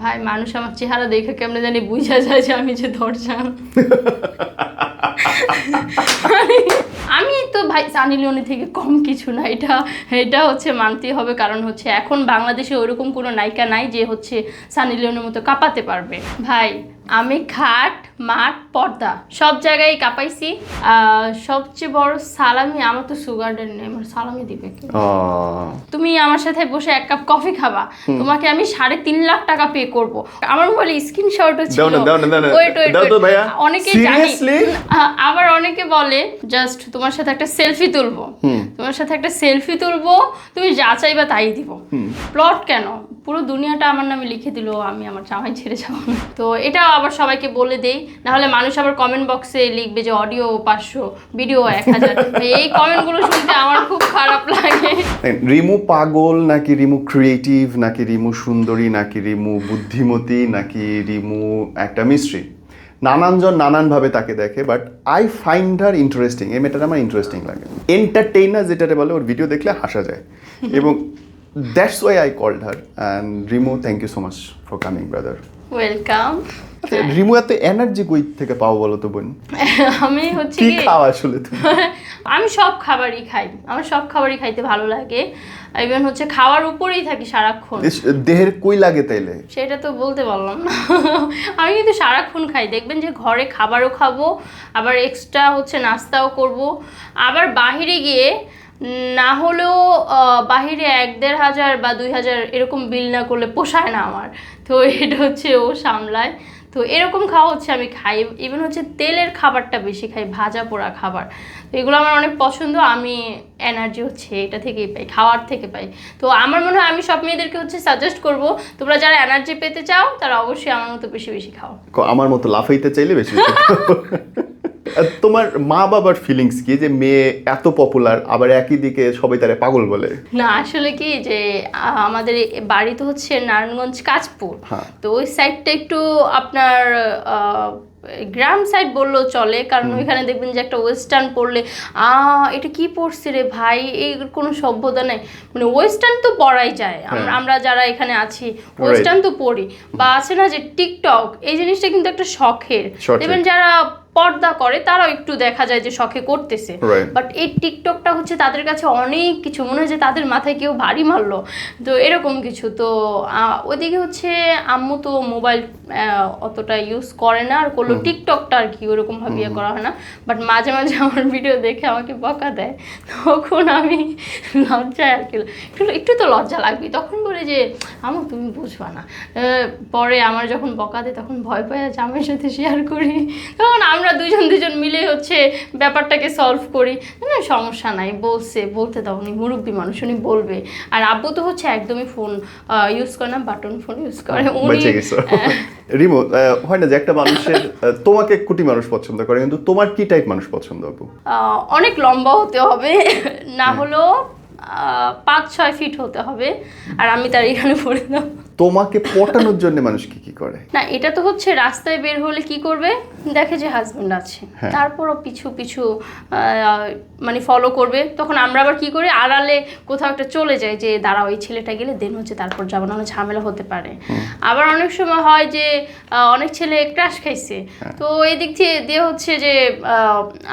ভাই, মানুষ আমার চেহারা দেখে কেমনে জানি বুঝা যায় যে আমি যে ধরছাম আমি তো ভাই, সানি লিওনি থেকে কম কিছু না। এটা এটা হচ্ছে মানতেই হবে, কারণ হচ্ছে এখন বাংলাদেশে ওরকম কোনো নায়িকা নাই যে হচ্ছে সানি লিওনের মতো কাঁপাতে পারবে। ভাই আমি খাট মাঠ পর্দা সব জায়গায় কাঁপাইছি। সবচেয়ে বড় সালামি আমার তো সুগার নেই আমার সালামি দিবে তুমি আমার সাথে বসে এক কাপ কফি খাবা তোমাকে আমি সাড়ে তিন লাখ টাকা পে করব। আমার মোবাইলে স্ক্রিনশটও ছিল। wait. ভাইয়া। অনেকে জানি। আবার অনেকে বলে জাস্ট তোমার সাথে একটা সেলফি তুলবো। তোমার সাথে একটা সেলফি তুলবো তুমি যা চাইবা তাই দিব। প্লট কেন? পুরো দুনিয়াটা আমার নামে লিখে দিল আমি আমার জামাই ছেড়ে যাব। তো এটাও আবার সবাইকে বলে দেই নাহলে মানুষ আবার কমেন্ট বক্সে লিখবে যে অডিও পাঁচশো ভিডিও এক হাজার। এই কমেন্টগুলো শুনতে আমার খুব খারাপ লাগে। রিমু পাগল নাকি রিমু ক্রিয়েটিভ নাকি রিমু সুন্দরী নাকি রিমু বুদ্ধিমতী নাকি রিমু একটা মিস্ট্রি নানানজন নানানভাবে তাকে দেখে but I find her interesting এই মেয়েটার আমার ইন্টারেস্টিং লাগে। এন্টারটেইনার যেটাতে বলে ওর ভিডিও দেখলে হাসা যায়। এবং that's why I called her and Rimu thank you so much for coming brother welcome Rimu এত এনার্জি কই থেকে পাও বলো তো বোন? আমি হচ্ছে কি খাও আসলে তুমি? আমি সব খাবারই খাই। আমার সব খাবারই খাইতে ভালো লাগে। ইভেন হচ্ছে খাওয়ার উপরেই থাকি সারাক্ষণ। দেহের কই লাগে তাইলে? সেটা তো বলতে পারলাম না। আমি কিন্তু সারাক্ষণ খাই। দেখবেন যে ঘরে খাবারও খাব আবার এক্সট্রা হচ্ছে নাস্তাও করব। আবার বাহিরে গিয়ে না হলেও বাহিরে এক দেড় হাজার বা দুই হাজার এরকম বিল না করলে পোষায় না আমার। তো এটা হচ্ছে ও সামলায়। তো এরকম খাওয়া হচ্ছে, আমি খাই। ইভেন হচ্ছে তেলের খাবারটা বেশি খাই, ভাজা পোড়া খাবার। তো এগুলো আমার অনেক পছন্দ, আমি এনার্জি হচ্ছে এটা থেকেই পাই, খাওয়ার থেকে পাই। তো আমার মনে হয় আমি সব মেয়েদেরকে হচ্ছে সাজেস্ট করব, তোমরা যারা এনার্জি পেতে চাও, তারা অবশ্যই আমার মতো বেশি বেশি খাও। আমার মতো লাফাইতে চাইলে বেশি তোমার মা বাবার ফিলিংস কি? যে মেয়ে এত পপুলার আবার একই দিকে সবাই তারে পাগল বলে? না আসলে কি যে আমাদের বাড়ি তো হচ্ছে নারায়ণগঞ্জ কাজপুর হ্যাঁ। তো ওই সাইডটা একটু আপনার গ্রাম সাইড বললেও চলে কারণ ওইখানে দেখবেন যে একটা ওয়েস্টার্ন পড়লে আ এটা কি পড়ছে রে ভাই? এই কোনো সভ্যতা নেই। মানে ওয়েস্টার্ন তো পড়াই যায়। হ্যাঁ। আমরা যারা এখানে আছি ওয়েস্টার্ন তো পড়ি। বা আছে না যে টিকটক এই জিনিসটা কিন্তু একটা শখের। শখের। দেখবেন যারা পর্দা করে তারাও একটু দেখা যায় যে শখে করতেছে। বাট এই টিকটকটা হচ্ছে তাদের কাছে অনেক কিছু মনে হয় যে তাদের মাথায় কেউ ভারী মারলো। তো এরকম কিছু। তো ওইদিকে হচ্ছে আম্মু তো মোবাইল অতটা ইউজ করে না আর করল টিকটকটা আর কি ওরকম ভাবে ইয়ে করা হয় না। বাট মাঝে মাঝে আমার ভিডিও দেখে আমাকে বকা দেয়। তখন আমি লজ্জায় আর কি একটু একটু তো লজ্জা লাগবে। তখন বলে যে আমু তুমি বুঝবা না। পরে আমার যখন বকা দেয় তখন ভয় পায় আমার সাথে শেয়ার করি। তখন আমরা দুজন দুজন মিলে হচ্ছে ব্যাপারটাকে সলভ করি। না সমস্যা নাই বলছে বলতে দাও উনি মুরব্বী মানুষ উনি বলবে। আর আব্বু তো হচ্ছে একদমই ফোন ইউজ করে না বাটন ফোন ইউজ করে। উনি রিমো হয় না যে একটা মানুষের তোমাকে কোটি মানুষ পছন্দ করে কিন্তু তোমার কি টাইপ মানুষ পছন্দ আপু অনেক লম্বা হতে হবে। না হলেও আহ, পাঁচ ছয় ফিট হতে হবে। আর আমি তার এখানে পড়ে দাও তোমাকে পটানোর জন্য মানুষ কি কি করে? না এটা তো হচ্ছে রাস্তায় বের হলে কি করবে? দেখে যে হাজবেন্ড আছে। হ্যাঁ। তারপরও পিছু পিছু মানে ফলো করবে। তখন আমরা আবার কি করি? আড়ালে কোথাও একটা চলে যায় যে দাঁড়া ওই ছেলেটা গেলে দেন হচ্ছে তারপর যাব। না ঝামেলা হতে পারে। আবার অনেক সময় হয় যে অনেক ছেলে ক্রাশ খাইছে। হ্যাঁ। তো এই দিক থেকে দিয়ে হচ্ছে যে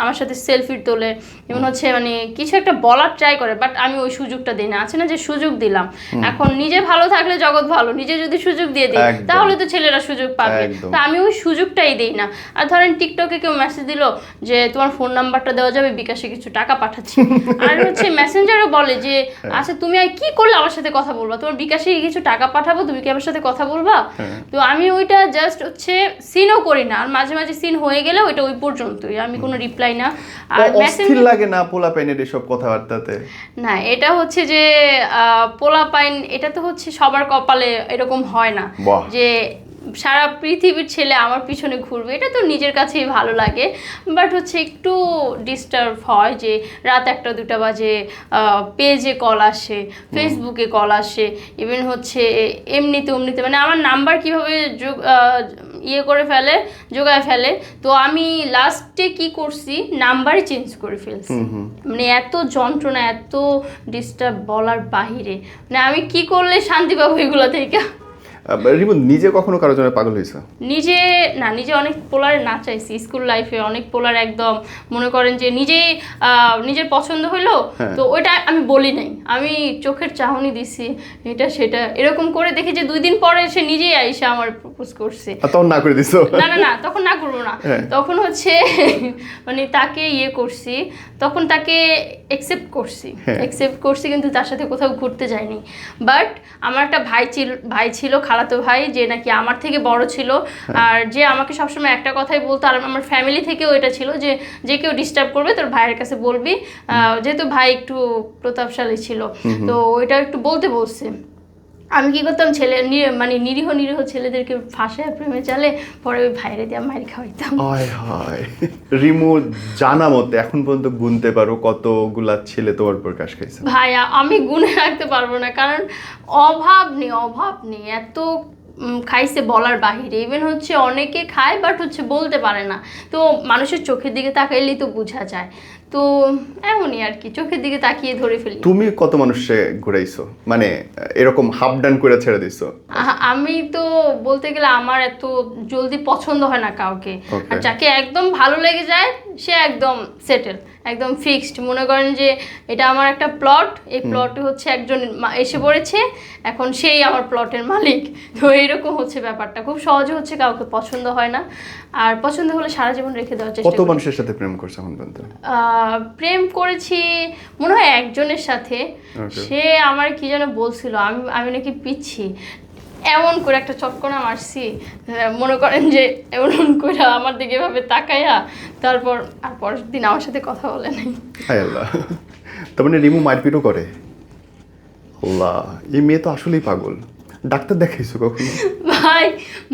আমার সাথে সেলফি তোলে। যেমন হচ্ছে মানে কিছু একটা বলার ট্রাই করে বাট আমি ওই সুযোগটা দিই না। আছে না যে সুযোগ দিলাম এখন নিজে ভালো থাকলে জগৎ ভালো নিজে যদি সুযোগ দিয়ে দিই তাহলে তো ছেলেরা সুযোগ পাবে। তা আমি ওই সুযোগটাই দিই না। আর ধরেন টিকটকে কেউ মেসেজ দিল যে তোমার ফোন নাম্বারটা দেওয়া যাবে বিকাশে কিছু টাকা পাঠাচ্ছি। আর হচ্ছে মেসেঞ্জারও বলে যে আচ্ছা তুমি আর কি করলে আমার সাথে কথা বলবা? তোমার বিকাশে কিছু টাকা পাঠাবো? তুমি কি আমার সাথে কথা বলবা? হ্যাঁ। তো আমি ওইটা জাস্ট হচ্ছে সিনও করি না। আর মাঝে মাঝে সিন হয়ে গেলে ওইটা ওই পর্যন্তই। আমি কোনো রিপ্লাই না। আর মেসেঞ্জার লাগে না পোলা পাইনের এসব কথাবার্তাতে? না এটা হচ্ছে যে পোলা পাইন এটা তো হচ্ছে সবার কপালে এরকম হয় না। যে সারা পৃথিবীর ছেলে আমার পিছনে ঘুরবে এটা তো নিজের কাছেই ভালো লাগে। বাট হচ্ছে একটু ডিস্টার্ব হয় যে রাত একটা দুটা বাজে পেজে কল আসে ফেসবুকে কল আসে ইভেন হচ্ছে এমনিতে অমনিতে মানে আমার নাম্বার কীভাবে যোগ ইয়ে করে ফেলে জোগায় ফেলে। তো আমি লাস্টে কি করছি নাম্বারই চেঞ্জ করে ফেলছি। মানে এত যন্ত্রণা এত ডিস্টার্ব বলার বাহিরে। মানে আমি কি করলে শান্তি পাবো এগুলো থেকে? রিমু নিজে কখনো কারোর জন্য পাগল হয়েছে? নিজে না নিজে অনেক পোলারে না চাইছি স্কুল লাইফে অনেক পোলার একদম মনে করেন যে নিজেই নিজের পছন্দ হইল হ্যাঁ। তো ওইটা আমি বলি নাই। আমি চোখের চাহনি দিছি এটা সেটা এরকম করে দেখি যে দুই দিন পরে সে নিজেই আইসা আমার প্রপোজ করছে। তখন না করে দিছো? না না না তখন না করব না। হ্যাঁ। তখন হচ্ছে মানে তাকে ইয়ে করছি তখন তাকে একসেপ্ট করছি। একসেপ্ট করছি কিন্তু তার সাথে কোথাও ঘুরতে যাইনি। বাট আমার একটা ভাই ছিল ভাই ছিল খালাতো ভাই যে নাকি আমার থেকে বড় ছিল। হ্যাঁ। আর যে আমাকে সবসময় একটা কথাই বলতো আর আমার ফ্যামিলি থেকেও এটা ছিল যে যে কেউ ডিস্টার্ব করবে তোর ভাইয়ের কাছে বলবি। আহ, যেহেতু ভাই একটু প্রতাপশালী ছিল। তো ওইটা একটু বলতে বলছে। আমি কি করতাম ছেলে মানে নিরীহ নিরীহ ছেলেদেরকে ফাঁসে প্রেমে চালে পরে ওই ভাইরে দিয়ে মারি খাওয়াইতাম। হায় হায়। রিমু জানা মতে এখন পর্যন্ত গুনতে পারো কতগুলা ছেলে তোমার প্রকাশ খাইছে। ভাইয়া আমি গুনে রাখতে পারব না কারণ অভাব নেই অভাব নেই। এত খাইছে বলার বাহিরে। ইভেন হচ্ছে অনেকে খায় বাট হচ্ছে বলতে পারে না। তো মানুষের চোখের দিকে তাকাইলেই তো বোঝা যায়। তো এমনই আর কি চোখের দিকে তাকিয়ে ধরে ফেলি। তুমি কত মানুষে ঘুরাইছো? মানে এরকম হাফ ডান করে ছেড়ে দিছো? আমি তো বলতে গেলে আমার এত জলদি পছন্দ হয় না কাউকে। আর যাকে একদম ভালো লেগে যায় সে একদম সেটেল একদম ফিক্সড মনে করেন যে এটা আমার একটা প্লট এই প্লটে হচ্ছে একজন এসে পড়েছে এখন সেই আমার প্লটের মালিক। তো এইরকম হচ্ছে ব্যাপারটা। খুব সহজে হচ্ছে কাউকে পছন্দ হয় না। আর পছন্দ হলে সারা জীবন রেখে দেওয়ার চেষ্টা কত মানুষের সাথে প্রেম করছ এখন পর্যন্ত? প্রেম করেছি মনে হয় একজনের সাথে। সে আমার কি যেন বলছিল আমি আমি নাকি পিচ্ছি। এমন করে একটা চটকনা মারছি মনে করেন যে এমন করে আমার দিকে এভাবে তাকাইয়া তারপর আর পরের দিন আমার সাথে কথা বলে নাই। হায় আল্লাহ। তার মানে রিমু মারপিটও করে? আল্লাহ এই মেয়ে তো আসলেই পাগল। ডাক্তার দেখাইছো কখনো? ভাই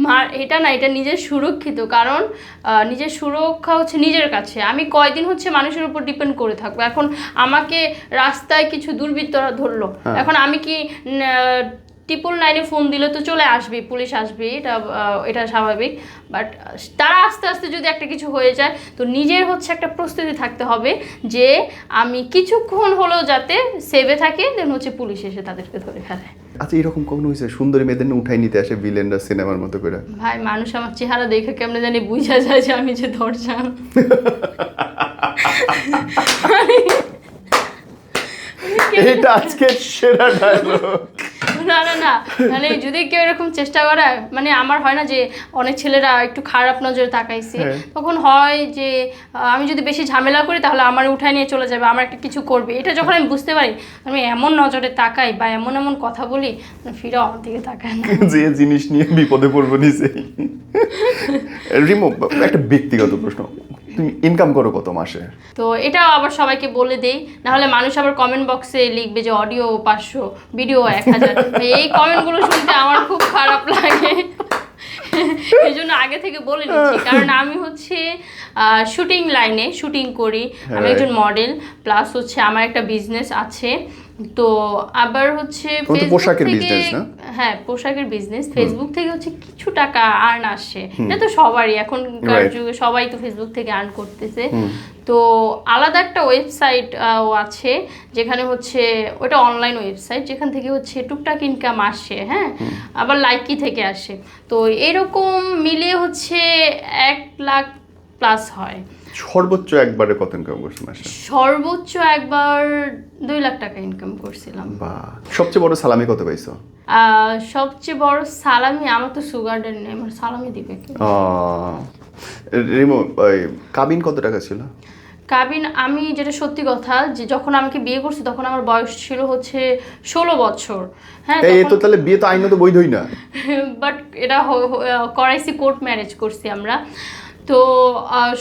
মার এটা না এটা নিজের সুরক্ষিত কারণ নিজের সুরক্ষা হচ্ছে নিজের কাছে। আমি কয়দিন হচ্ছে মানুষের উপর ডিপেন্ড করে থাকব। এখন আমাকে রাস্তায় কিছু দুর্বৃত্তরা ধরলো। হ্যাঁ। এখন আমি কি ট্রিপল নাইনে ফোন দিলে তো চলে আসবে পুলিশ আসবে এটা এটা স্বাভাবিক। বাট তারা আস্তে আস্তে যদি একটা কিছু হয়ে যায় তো নিজের হচ্ছে একটা প্রস্তুতি থাকতে হবে যে আমি কিছুক্ষণ হলেও যাতে সেভে থাকে দেন হচ্ছে পুলিশ এসে তাদেরকে ধরে ফেলে। আচ্ছা এরকম কখনো হয়েছে? সুন্দরী মেয়েদের উঠাই নিতে আসে ভিলেনরা সিনেমার মতো করে? ভাই মানুষ আমার চেহারা দেখে কেমনে জানি বুঝা যায় যে আমি যে দরজা এটা আজকে সেরা ডায়লগ না না না। মানে যদি কেউ এরকম চেষ্টা করে মানে আমার হয় না যে অনেক ছেলেরা একটু খারাপ নজরে তাকাইছে। হ্যাঁ। তখন হয় যে আমি যদি বেশি ঝামেলা করি তাহলে আমার উঠায় নিয়ে চলে যাবে আমার একটা কিছু করবে। এটা যখন আমি বুঝতে পারি আমি এমন নজরে তাকাই বা এমন এমন কথা বলি ফিরে আমার দিকে তাকায় না। যে জিনিস নিয়ে বিপদে পড়ব নিজেই। রিমো একটা ব্যক্তিগত প্রশ্ন। তুমি ইনকাম করো কত মাসে? তো এটাও আবার সবাইকে বলে দেই নাহলে মানুষ আবার কমেন্ট বক্সে লিখবে যে অডিও পাঁচশো ভিডিও এক হাজার। এই কমেন্টগুলো শুনতে আমার খুব খারাপ লাগে। এই জন্য আগে থেকে বলে নিচ্ছি কারণ আমি হচ্ছে শুটিং লাইনে শুটিং করি। আমি একজন মডেল প্লাস হচ্ছে আমার একটা বিজনেস আছে। তো আবার হচ্ছে পোশাকের business, না? হ্যাঁ পোশাকের বিজনেস ফেসবুক থেকে হচ্ছে কিছু টাকা আর্ন আসে। এটা তো সবারই। এখনকার যুগে সবাই তো ফেসবুক থেকে আর্ন করতেছে। তো আলাদা একটা ওয়েবসাইট ও আছে যেখানে হচ্ছে ওটা অনলাইন ওয়েবসাইট যেখান থেকে হচ্ছে টুকটাক ইনকাম আসে হ্যাঁ? আবার লাইকি থেকে আসে। তো এরকম মিলিয়ে হচ্ছে এক লাখ প্লাস হয়। সর্বোচ্চ একবারে কত ইনকাম করছ মাসে সর্বোচ্চ একবার দুই লাখ টাকা ইনকাম করছিলাম। বা সবচেয়ে বড় সালামি কত পাইছো? সবচেয়ে বড় সালামি আমার তো সুগার ডেন নেই আমার সালামি দিবে রিমো কাবিন কত টাকা ছিল? কাবিন আমি যেটা সত্যি কথা যে যখন আমাকে বিয়ে করছি তখন আমার বয়স ছিল হচ্ছে ষোলো বছর। হ্যাঁ এই তো তাহলে বিয়ে তো আইনত বৈধই না। বাট এটা করাইছি কোর্ট ম্যারেজ করছি আমরা। তো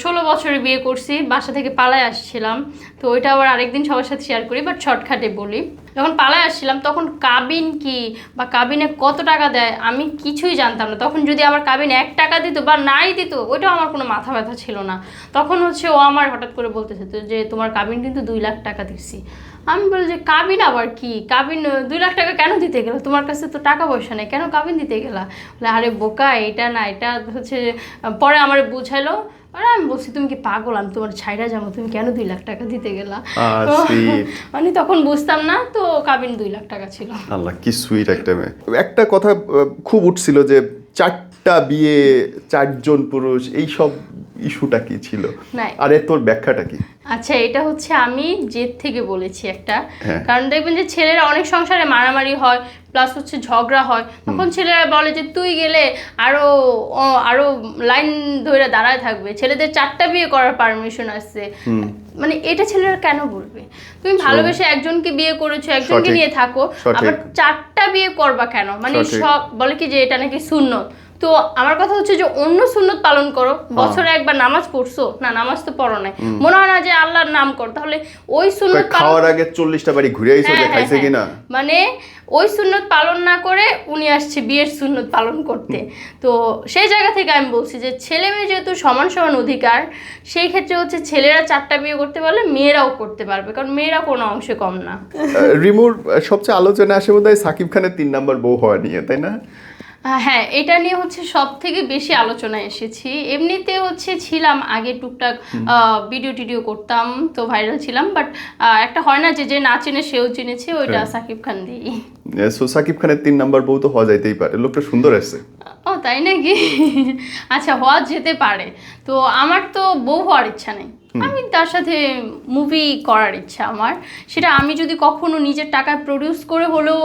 ষোলো বছরে বিয়ে করছি, বাসা থেকে পালায় আসছিলাম। তো ওইটা আবার আরেকদিন সবার সাথে শেয়ার করি বাট শর্টকাটে বলি। যখন পালায় আসছিলাম, তখন কাবিন কি বা কাবিনে কত টাকা দেয়, আমি কিছুই জানতাম না। তখন যদি আমার কাবিন এক টাকা দিত বা নাই দিত, ওইটাও আমার কোনো মাথা ব্যথা ছিল না। তখন হচ্ছে ও আমার হঠাৎ করে বলতেছে যে, তোমার কাবিন কিন্তু দুই লাখ টাকা দিচ্ছি আমি বলি যে কাবিন আবার কি? কাবিন দুই লাখ টাকা কেন দিতে গেলা? তোমার কাছে তো টাকা পয়সা নেই কেন কাবিন দিতে গেলা? বলে আরে বোকা এটা না এটা হচ্ছে পরে আমার বুঝাইলো আর আমি বলছি তুমি কি পাগল? আমি তোমার ছাইরা যাব তুমি কেন দুই লাখ টাকা দিতে গেলা? তো মানে তখন বুঝতাম না তো কাবিন দুই লাখ টাকা ছিল। আল্লাহ কি সুইট একটা মেয়ে। একটা কথা খুব উঠছিল যে চারটা বিয়ে চারজন পুরুষ এই সব ইস্যুটা কি ছিল। আরে তোর ব্যাখ্যাটা কি? আচ্ছা এটা হচ্ছে আমি জেদ থেকে বলেছি একটা। হ্যাঁ। কারণ দেখবেন যে ছেলেরা অনেক সংসারে মারামারি হয় প্লাস হচ্ছে ঝগড়া হয়। তখন ছেলেরা বলে যে তুই গেলে আরও আরও লাইন ধরে দাঁড়ায় থাকবে। ছেলেদের চারটা বিয়ে করার পারমিশন আসছে। মানে এটা ছেলেরা কেন বলবে? তুমি ভালোবেসে একজনকে বিয়ে করেছ একজনকে নিয়ে থাকো। আবার চারটা বিয়ে করবা কেন? মানে সব বলে কি যে এটা নাকি সুন্নত? তো আমার কথা হচ্ছে যে অন্য সুন্নত পালন করো হ্যাঁ। বছরে একবার নামাজ পড়ছো? না নামাজ তো পড়ো নাই। মনে হয় না যে আল্লাহর নাম কর। তাহলে ওই সুন্নত পালন খাওয়ার আগে চল্লিশটা বাড়ি ঘুরে আইসো যে হ্যাঁ, খাইছে হ্যাঁ। কিনা? মানে ওই সুন্নত পালন না করে উনি আসছে বিয়ের সুন্নত পালন করতে। তো সেই জায়গা থেকে আমি বলছি যে ছেলে মেয়ে যেহেতু সমান সমান অধিকার সেই ক্ষেত্রে হচ্ছে ছেলেরা চারটা বিয়ে করতে পারলে মেয়েরাও করতে পারবে কারণ মেয়েরা কোনো অংশে কম না। রিমুর সবচেয়ে আলোচনা আসে বোধ হয় সাকিব খানের তিন নাম্বার বউ হওয়া নিয়ে তাই না? হ্যাঁ এটা নিয়ে হচ্ছে সব থেকে বেশি আলোচনায় এসেছি। এমনিতে হচ্ছে ছিলাম আগে টুকটাক ভিডিও টিডিও করতাম তো ভাইরাল ছিলাম বাট একটা হয় না যে যে না চেনে সেও চিনেছে ওইটা হ্যাঁ। সাকিব খান দিই সো সাকিব খানের তিন নাম্বার বউ তো হওয়া যাইতেই পারে লোকটা সুন্দর আছে ও তাই নাকি? আচ্ছা হওয়া যেতে পারে। তো আমার তো বউ হওয়ার ইচ্ছা নেই। আমি তার সাথে মুভি করার ইচ্ছা আমার। সেটা আমি যদি কখনো নিজের টাকায় প্রডিউস করে হলেও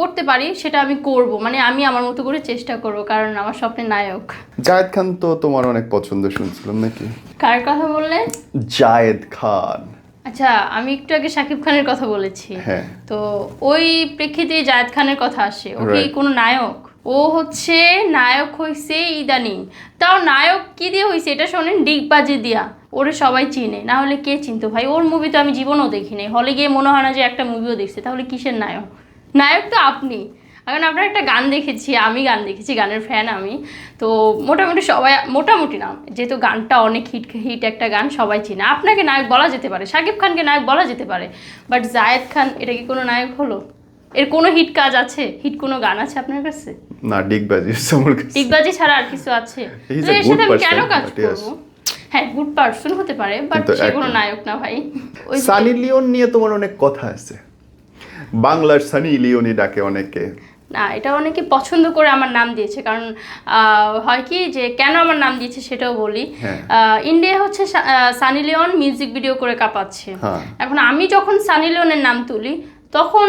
করতে পারি সেটা আমি করব। মানে আমি আমার মতো করে চেষ্টা করব কারণ আমার স্বপ্নের নায়ক। জায়েদ খান তো তোমার অনেক পছন্দ শুনছিলাম নাকি? কার কথা বললেন জায়েদ খান। আচ্ছা আমি একটু আগে শাকিব খানের কথা বলেছি। হ্যাঁ। তো ওই প্রেক্ষিতে জায়েদ খানের কথা আসে। ও কি কোনো নায়ক? ও হচ্ছে নায়ক হইছে ইদানিং। তাও নায়ক কি দিয়ে হইছে? এটা শোনেন ডিগবাজি দিয়া। ওরে সবাই চিনে না হলে কে চিনতো ভাই? ওর মুভি তো আমি জীবনও দেখিনি। হলে গিয়ে মনে হয় না যে একটা মুভিও দেখছে। তাহলে কিসের নায়ক? নায়ক তো আপনি। এখন আপনার একটা গান দেখেছি আমি গান দেখেছি গানের ফ্যান আমি। তো মোটামুটি সবাই মোটামুটি না যেহেতু গানটা অনেক হিট হিট একটা গান সবাই চিনে। আপনাকে নায়ক বলা যেতে পারে শাকিব খানকে নায়ক বলা যেতে পারে। বাট জায়েদ খান এটা কি কোনো নায়ক হলো? এর কোনো হিট কাজ আছে? হিট কোনো গান আছে আপনার কাছে? না ডিগবাজি টিকবাজি ছাড়া আর কিছু আছে? তো এর সাথে আমি কেন কাজ করব? হ্যাঁ গুড পার্সন হতে পারে বাট সে কোনো নায়ক না ভাই। সানি লিওন নিয়ে তোমার অনেক কথা আছে। বাংলার সানি লিওনই ডাকে অনেকে। না এটা অনেকে পছন্দ করে আমার নাম দিয়েছে কারণ হয় কি যে কেন আমার নাম দিয়েছে সেটাও বলি। ইন্ডিয়া হচ্ছে সানি লিওন মিউজিক ভিডিও করে কাঁপাচ্ছে। হ্যাঁ। এখন আমি যখন সানি লিওনের নাম তুলি তখন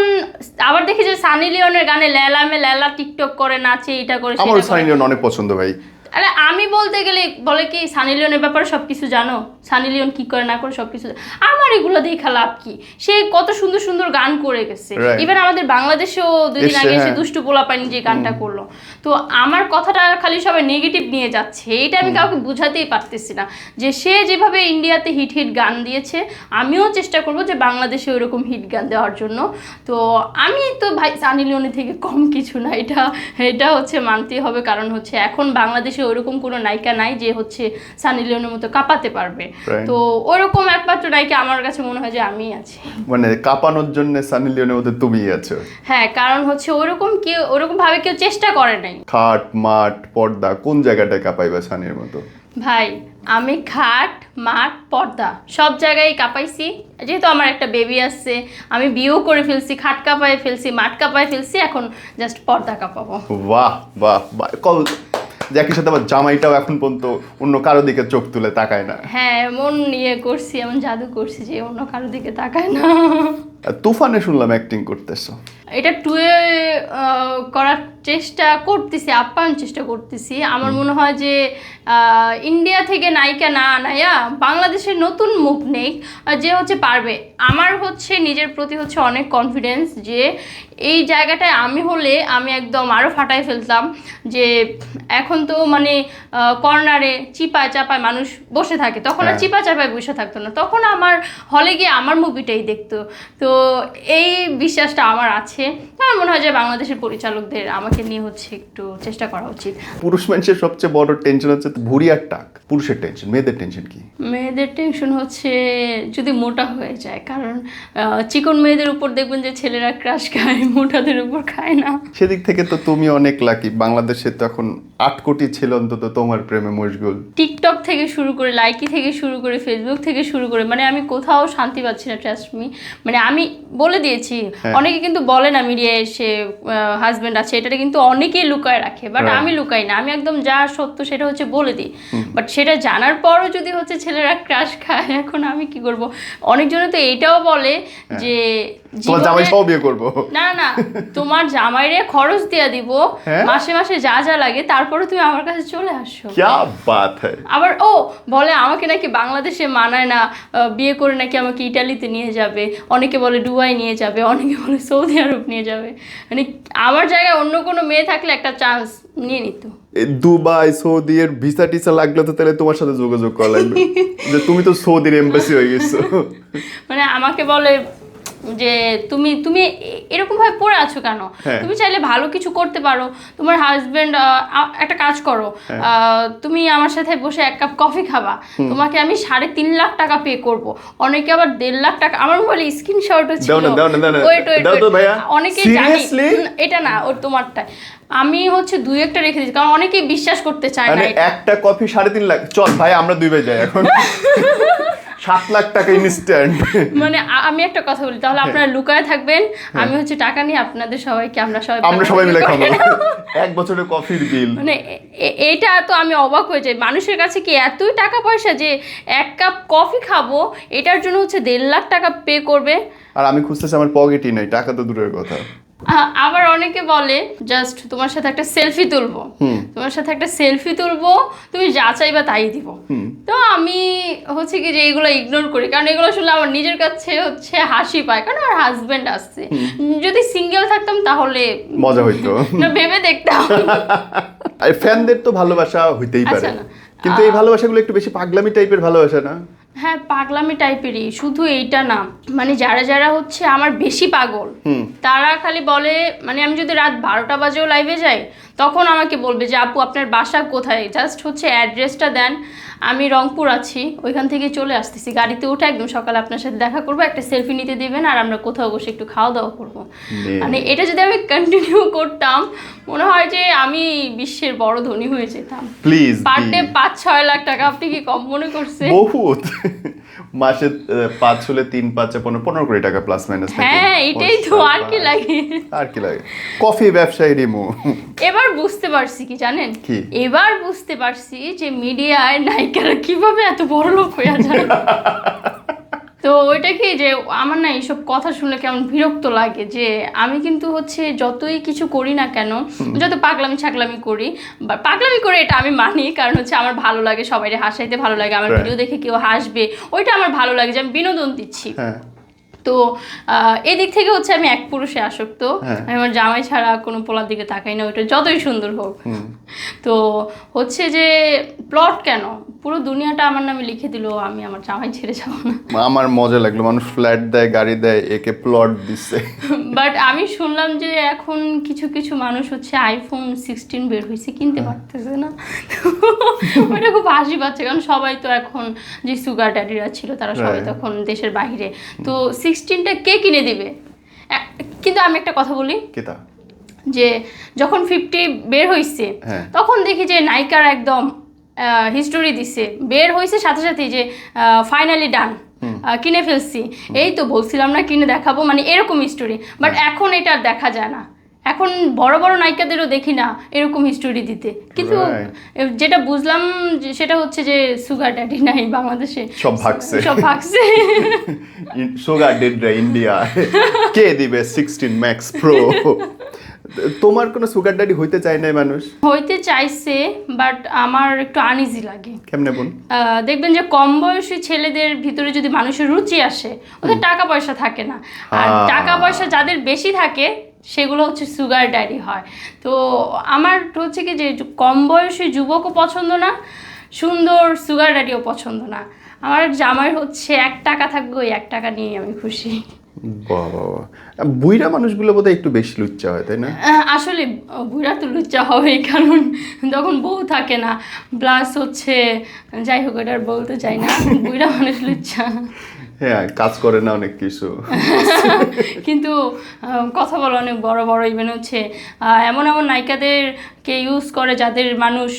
আবার দেখি যে সানি লিওনের গানে লেলা মে লেলা টিকটক করে নাচে এটা করে আমার সানি লিওন অনেক পছন্দ ভাই। আরে আমি বলতে গেলে বলে কি সানি লিওনের ব্যাপারে সব কিছু জানো? সানি লিওন কি করে না করে সব কিছু আমার এগুলো দেখা লাভ কি? সে কত সুন্দর সুন্দর গান করে গেছে. ইভেন আমাদের বাংলাদেশেও দুদিন আগে সে হ্যাঁ। দুষ্টু পোলা পাইনি যে গানটা করল। তো আমার কথাটা খালি সবাই নেগেটিভ নিয়ে যাচ্ছে। এটা আমি কাউকে বুঝাতেই পারতেছি না। যে সে যেভাবে ইন্ডিয়াতে হিট হিট গান দিয়েছে আমিও চেষ্টা করব যে বাংলাদেশে ওইরকম হিট গান দেওয়ার জন্য। তো আমি তো ভাই সানি লিওনের থেকে কম কিছু না। এটা এটা হচ্ছে মানতেই হবে। কারণ হচ্ছে এখন বাংলাদেশে ওইরকম কোনো নায়িকা নাই যে হচ্ছে সানি লিওনের মতো কাঁপাতে পারবে। তো ওইরকম একমাত্র নায়িকা আমার কাছে মনে হয় যে আমিই আছি। মানে কাঁপানোর জন্য সানি লিওনের মধ্যে তুমিই আছো? হ্যাঁ কারণ হচ্ছে ওরকম কেউ ওরকম ভাবে কেউ চেষ্টা করে নাই। খাট মাঠ পর্দা কোন জায়গাটায় কাঁপাইবা সানির মতো? ভাই আমি খাট মাঠ পর্দা সব জায়গায় কাঁপাইছি। যেহেতু আমার একটা বেবি আসছে আমি বিয়েও করে ফেলছি খাট কাঁপায় ফেলছি মাঠ কাঁপায় ফেলছি এখন জাস্ট পর্দা কাঁপাবো। বাহ বাহ বাহ। কল যে একই সাথে আমার জামাইটাও এখন পর্যন্ত অন্য কারও দিকে চোখ তুলে তাকায় না। হ্যাঁ এমন নিয়ে করছি এমন জাদু করছি যে অন্য কারও দিকে তাকায় না। তুফানে শুনলাম অ্যাক্টিং করতেছো। এটা টুয়ে করার চেষ্টা করতেছি আপ্যায়ন চেষ্টা করতেছি। আমার মনে হয় যে ইন্ডিয়া থেকে নায়িকা না আনায়া বাংলাদেশের নতুন মুখ নেই যে হচ্ছে পারবে। আমার হচ্ছে নিজের প্রতি হচ্ছে অনেক কনফিডেন্স যে এই জায়গাটায় আমি হলে আমি একদম আরও ফাটাই ফেলতাম যে এখন তো মানে কর্নারে চিপায় চাপায় মানুষ বসে থাকে। তখন আর হ্যাঁ। চিপা চাপায় বসে থাকতো না। তখন আমার হলে গিয়ে আমার মুভিটাই দেখতো। তো এই বিশ্বাসটা আমার আছে। আমার মনে হয় যে বাংলাদেশের পরিচালকদের আমাকে নিয়ে হচ্ছে একটু চেষ্টা করা উচিত। পুরুষ মানুষের সবচেয়ে বড় টেনশন হচ্ছে ভুড়ি আর টাক। পুরুষের টেনশন মেয়েদের টেনশন কি? মেয়েদের টেনশন হচ্ছে যদি মোটা হয়ে যায়। কারণ চিকন মেয়েদের উপর দেখবেন যে ছেলেরা ক্রাশ খায় মোটাদের উপর খায় না। সেদিক থেকে তো তুমি অনেক লাকি বাংলাদেশে তো এখন আট কোটি ছিল অন্তত তোমার প্রেমে মশগুল। টিকটক থেকে শুরু করে লাইকি থেকে শুরু করে ফেসবুক থেকে শুরু করে মানে আমি কোথাও শান্তি পাচ্ছি না ট্রাস্ট মি মানে আমি বলে দিয়েছি হ্যাঁ। অনেকে কিন্তু বলে না মিডিয়ায় এসে হাজব্যান্ড আছে এটা কিন্তু অনেকেই লুকায় রাখে বাট আমি লুকাই না। আমি একদম যা সত্য সেটা হচ্ছে বলে দিই। বাট সেটা জানার পরও যদি হচ্ছে ছেলেরা ক্রাশ খায় এখন আমি কি করব? অনেকজনে তো এটাও বলে যে হ্যাঁ। তোমার জামাই সব বিয়ে করব। না না তোমার জামাইরে খরচ দিয়া দিব। হ্যাঁ? মাসে মাসে যা যা লাগে তারপরে তুমি আমার কাছে চলে আসো। ক্যা বাত হ্যায়। আবার ও বলে আমাকে নাকি বাংলাদেশে মানায় না বিয়ে করে নাকি আমাকে ইটালিতে নিয়ে যাবে অনেকে বলে ডুবাই নিয়ে যাবে অনেকে বলে সৌদি আরব নিয়ে যাবে। মানে আমার জায়গায় অন্য কোনো মেয়ে থাকলে একটা চান্স নিয়ে নিত। দুবাই সৌদি এর ভিসা টিসা লাগলে তো তাহলে তোমার সাথে যোগাযোগ করা লাগবে। যে তুমি তো সৌদির এম্বাসি হয়ে গেছো। মানে আমাকে বলে যে তুমি তুমি এরকম ভাবে পড়ে আছো কেন? হ্যাঁ। তুমি চাইলে ভালো কিছু করতে পারো। তোমার হাজবেন্ড একটা কাজ করো। হ্যাঁ। তুমি আমার সাথে বসে এক কাপ কফি খাবা। তোমাকে আমি সাড়ে তিন লাখ টাকা পে করব। অনেকে আবার দেড় লাখ টাকা আমার মোবাইলে স্ক্রিনশটও ছিল। তো ভাইয়া। অনেকে জানি। এটা না ওর তোমারটা আমি হচ্ছে দুই একটা রেখে দিচ্ছি কারণ অনেকেই বিশ্বাস করতে চায় না মানে। একটা কফি সাড়ে তিন লাখ। চল ভাই আমরা দুই যাই এখন। সাত লাখ টাকা ইনস্ট্যান্ট মানে আমি একটা কথা বলি তাহলে আপনারা লুকায় থাকবেন আমি হচ্ছে টাকা নিয়ে আপনাদের সবাইকে আমরা সবাই হ্যাঁ। আমরা সবাই মিলে খাব। এক বছরের কফির বিল মানে এটা তো আমি অবাক হয়ে যাই। মানুষের কাছে কি এতই টাকা পয়সা যে এক কাপ কফি খাব এটার জন্য হচ্ছে দেড় লাখ টাকা পে করবে? আর আমি খুঁজতেছি আমার পকেটই নাই টাকা তো দূরের কথা। আবার অনেকে বলে জাস্ট তোমার সাথে একটা সেলফি তুলবো। তোমার সাথে একটা সেলফি তুলবো তুমি যা চাইবা তাই দিব। তো আমি হচ্ছে কি যে এগুলো ইগনোর করি কারণ এগুলো শুনলে আমার নিজের কাছে হচ্ছে হাসি পায় কারণ আমার হাজবেন্ড আসছে। যদি সিঙ্গেল থাকতাম তাহলে মজা হইতো। না ভেবে দেখতাম। ফ্যানদের তো ভালোবাসা হইতেই পারে। আচ্ছা না। কিন্তু এই ভালোবাসাগুলো একটু বেশি পাগলামি টাইপের ভালোবাসা না? হ্যাঁ পাগলামি টাইপেরই শুধু এইটা না। মানে যারা যারা হচ্ছে আমার বেশি পাগল তারা খালি বলে মানে আমি যদি রাত বারোটা বাজেও লাইভে যাই তখন আমাকে বলবে যে আপু আপনার বাসা কোথায়? জাস্ট হচ্ছে অ্যাড্রেসটা দেন আমি রংপুর আছি ওইখান থেকে চলে আসতেছি। গাড়িতে উঠে একদম সকালে আপনার সাথে দেখা করব একটা সেলফি নিতে দেবেন আর আমরা কোথাও বসে একটু খাওয়া দাওয়া করব মানে এটা যদি আমি কন্টিনিউ করতাম মনে হয় যে আমি বিশ্বের বড় ধনী হয়ে যেতাম। প্লিজ পার ডে পাঁচ ছয় লাখ টাকা আপনি কি কম মনে করছে বহুত। মাসে পাঁচ হলে তিন পাঁচে পনেরো পনেরো কোটি টাকা প্লাস মাইনাস হ্যাঁ এটাই তো আর কি লাগে? আর কি লাগে? কফি ব্যবসায়ী রিমু। এবার বুঝতে পারছি কি জানেন? কি? এবার বুঝতে পারছি যে মিডিয়ায় নায়িকারা কীভাবে এত বড় লোক হয়ে যায়। তো ওইটা কি যে আমার না এইসব কথা শুনলে কেমন বিরক্ত লাগে যে আমি কিন্তু হচ্ছে যতই কিছু করি না কেন যত পাগলামি ছাগলামি করি বা পাগলামি করে এটা আমি মানি কারণ হচ্ছে আমার ভালো লাগে সবাই হাসাইতে ভালো লাগে আমার. ভিডিও দেখে কেউ হাসবে ওইটা আমার ভালো লাগে যে আমি বিনোদন দিচ্ছি হ্যাঁ তো আহ, এদিক থেকে হচ্ছে আমি এক পুরুষে আসক্ত হ্যাঁ। আমি আমার জামাই ছাড়া কোনো পোলার দিকে তাকাই না ওইটা যতই সুন্দর হোক। তো হচ্ছে যে প্লট কেন? পুরো দুনিয়াটা আমার নামে লিখে দিল আমি আমার জামাই ছেড়ে যাব না। আমার মজা লাগল মানুষ ফ্ল্যাট দেয় গাড়ি দেয় একে প্লট দিচ্ছে বাট আমি শুনলাম যে এখন কিছু কিছু মানুষ হচ্ছে আইফোন সিক্সটিন বের হয়েছে কিনতে পারতেছে না। ওইটা খুব হাসি পাচ্ছে কারণ সবাই তো এখন যে সুগার ড্যাডিরা ছিল তারা সবাই Right. তখন দেশের বাইরে। তো সিক্সটিনটা কে কিনে দিবে? কিন্তু আমি একটা কথা বলি। কেতা যে যখন ফিফটি বের হয়েছে হ্যাঁ। তখন দেখি যে নায়িকার একদম হিস্টোরি দিছে। বের হয়েছে সাথে সাথে যে ফাইনালি ডান কিনে ফেলছি। এই তো বলছিলাম না কিনে দেখাবো মানে এরকম হিস্টোরি বাট এখন এটা দেখা যায় না। এখন বড় বড় নায়িকাদেরও দেখি না এরকম হিস্টোরি দিতে। কিন্তু যেটা বুঝলাম সেটা হচ্ছে যে সুগার ড্যাডি নাই বাংলাদেশে। সব ভাগছে। সব ভাগছে। সুগার ডেডরা ইন্ডিয়া কে দিবে সিক্সটিন ম্যাক্স প্রো তোমার কোনো সুগার ড্যাডি হইতে চায় না মানুষ? হইতে চাইছে বাট আমার একটু আনইজি লাগে। কেমনে বোন? দেখবেন যে কম বয়সী ছেলেদের ভিতরে যদি মানুষের রুচি আসে ওদের টাকা পয়সা থাকে না। আর টাকা পয়সা যাদের বেশি থাকে সেগুলো হচ্ছে সুগার ড্যাডি হয়। তো আমার হচ্ছে কি যে কম বয়সী যুবকও পছন্দ না সুন্দর সুগার ড্যাডিও পছন্দ না। আমার জামাই হচ্ছে এক টাকা থাকবে ওই এক টাকা নিয়ে আমি খুশি। বাহ। বুইরা মানুষগুলো বোধহয় একটু বেশি লুচ্চা হয়, তাই না আসলে বুইরা তো লুচ্চা হবেই, কারণ যখন বউ থাকে না প্লাস হচ্ছে, যাই হোক এটা আর বলতে চাই না বুইরা মানুষ লুচ্চা হ্যাঁ কাজ করে না অনেক কিছু। কিন্তু কথা বলা অনেক বড় বড় ইভেন হচ্ছে এমন এমন নায়িকাদেরকে ইউজ করে যাদের মানুষ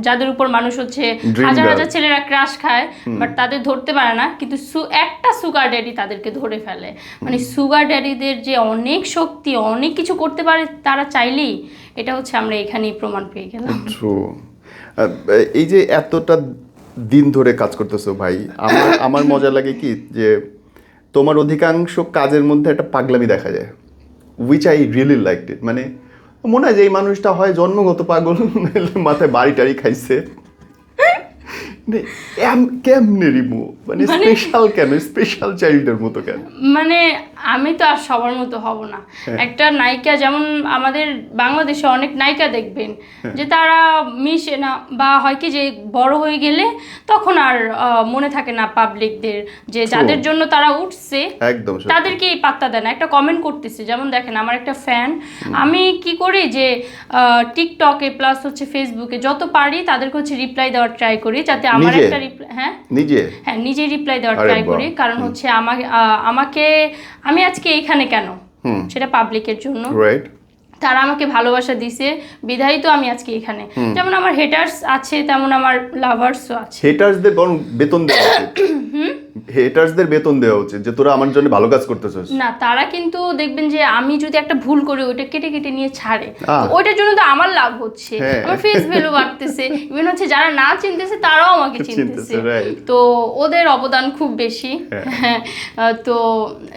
যাদের উপর মানুষ হচ্ছে হাজার হাজার ছেলেরা ক্রাশ খায় বাট তাদের ধরতে পারে না কিন্তু সু- একটা সুগার ড্যাডি তাদেরকে ধরে ফেলে। মানে সুগার ড্যাডিদের যে অনেক শক্তি অনেক কিছু করতে পারে তারা চাইলেই এটা হচ্ছে আমরা এখানেই প্রমাণ পেয়ে গেলাম। এই যে এতটা দিন ধরে কাজ করতেছো ভাই। আমার আমার মজা লাগে কি যে তোমার অধিকাংশ কাজের মধ্যে একটা পাগলামি দেখা যায় which I really like it মানে মনে হয় যে এই মানুষটা হয় জন্মগত পাগল মাথায় বাড়ি টাড়ি খাইছে। মানে কেমনে রিমু মানে স্পেশাল কেন? স্পেশাল চাইল্ডের মতো কেন? মানে আমি তো আর সবার মতো হব না। একটা নায়িকা যেমন আমাদের বাংলাদেশে অনেক নায়িকা দেখবেন যে তারা মিশে না বা হয় কি যে বড় হয়ে গেলে তখন আর মনে থাকে না পাবলিকদের যে যাদের জন্য তারা উঠছে তাদেরকে এই পাত্তা দেয় না। একটা কমেন্ট করতেছে যেমন দেখেন আমার একটা ফ্যান আমি কি করি যে টিকটকে প্লাস হচ্ছে ফেসবুকে যত পারি তাদেরকে হচ্ছে রিপ্লাই দেওয়ার ট্রাই করি যাতে আমার একটা রিপ্লাই হ্যাঁ? নিজে? হ্যাঁ নিজেই রিপ্লাই দেওয়ার ট্রাই করি। কারণ হচ্ছে আমাকে আমাকে আমি আজকে এইখানে কেন? সেটা পাবলিকের জন্য। রাইট তারা আমাকে ভালোবাসা দিছে বিধায়ী তো আমি আজকে এখানে। যেমন আমার হেটার্স আছে তেমন আমার লাভার্সও আছে। হেটার্সদের বরং বেতন দেওয়া উচিত। হেটার্সদের বেতন দেওয়া উচিত যে তোরা আমার জন্য ভালো কাজ করতেছিস। না তারা কিন্তু দেখবেন যে আমি যদি একটা ভুল করি ওইটা কেটে কেটে নিয়ে ছাড়ে। তো ওইটার জন্য তো আমার লাভ হচ্ছে। হ্যাঁ। আমার ফেস ভ্যালু বাড়তেছে। ইভেন হচ্ছে যারা না চিনতেছে তারাও আমাকে চিনতেছে তো ওদের অবদান খুব বেশি। হ্যাঁ। তো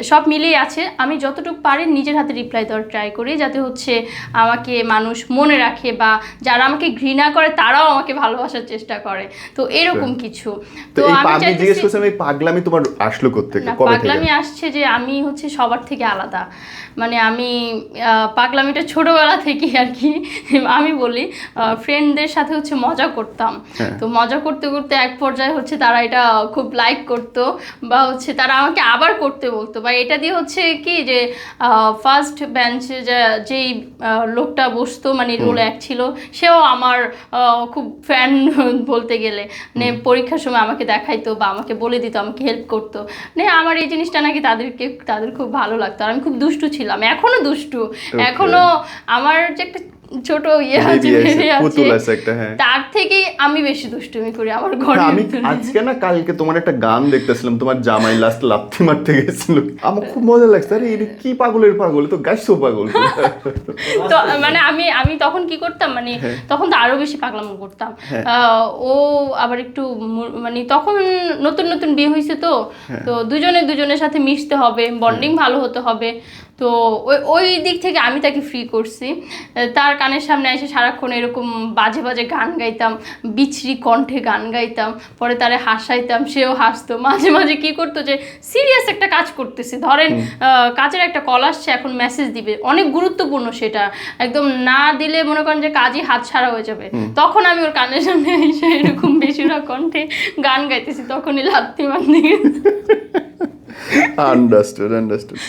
সব মিলিয়ে আছে। আমি যতটুকু পারি নিজের হাতে রিপ্লাই দেওয়ার ট্রাই করি যাতে হচ্ছে আমাকে মানুষ মনে রাখে বা যারা আমাকে ঘৃণা করে তারাও আমাকে ভালোবাসার চেষ্টা করে। তো এরকম কিছু। তো আমি পাগলি জিজ্ঞেস চাইতেছি- করছিলাম এই পাগলামি তোমার আসলো কোত্থেকে? কবে থেকে? পাগলামি আসছে যে আমি হচ্ছে সবার থেকে আলাদা। মানে আমি পাগলামিটা ছোটবেলা থেকে আর কি আমি বলি ফ্রেন্ডদের সাথে হচ্ছে মজা করতাম। হ্যাঁ। তো মজা করতে করতে এক পর্যায়ে হচ্ছে তারা এটা খুব লাইক করতো বা হচ্ছে তারা আমাকে আবার করতে বলতো। বা এটা দিয়ে হচ্ছে কি যে ফার্স্ট বেঞ্চে যেই লোকটা বসতো মানে রোল এক ছিল সেও আমার খুব ফ্যান বলতে গেলে। মানে পরীক্ষার সময় আমাকে দেখাইতো বা আমাকে বলে দিত আমাকে হেল্প করতো। মানে আমার এই জিনিসটা নাকি তাদেরকে তাদের খুব ভালো লাগতো। আর আমি খুব দুষ্টু ছিলাম। এখনও দুষ্টু। এখনও আমার যে একটা ছোট ইয়ে পুতুল আছে একটা, হ্যাঁ। তার থেকে আমি বেশি দুষ্টুমি করি আমার ঘরে। হ্যাঁ, আমি আজকে না কালকে তোমার একটা গান দেখতেছিলাম তোমার জামাই লাস্ট মারতে গেছিল। আমার খুব মজা লাগছে আরে এটা কি পাগলের পাগল তো পাগল। তো মানে আমি আমি তখন কি করতাম মানে হ্যাঁ। তখন তো আরও বেশি পাগলামো করতাম। আহ, ও আবার একটু মানে তখন নতুন নতুন বিয়ে হয়েছে তো। হ্যাঁ। তো দুজনে দুজনের সাথে মিশতে হবে বন্ডিং ভালো হতে হবে। তো ওই ওই দিক থেকে আমি তাকে ফ্রি করছি। তার কানের সামনে এসে সারাক্ষণ এরকম বাজে বাজে গান গাইতাম বিছরি কণ্ঠে গান গাইতাম পরে তারে হাসাইতাম সেও হাসতো। মাঝে মাঝে কি করতো যে সিরিয়াস একটা কাজ করতেছে। ধরেন কাজের একটা কল আসছে এখন মেসেজ দিবে। অনেক গুরুত্বপূর্ণ সেটা। একদম না দিলে মনে করেন যে কাজই হাত ছাড়া হয়ে যাবে। তখন আমি ওর কানের সামনে এসে এরকম বেশিরভাগ কণ্ঠে গান গাইতেছি তখনই লাত্তি মারতে আন্ডারস্টুড আন্ডারস্টুড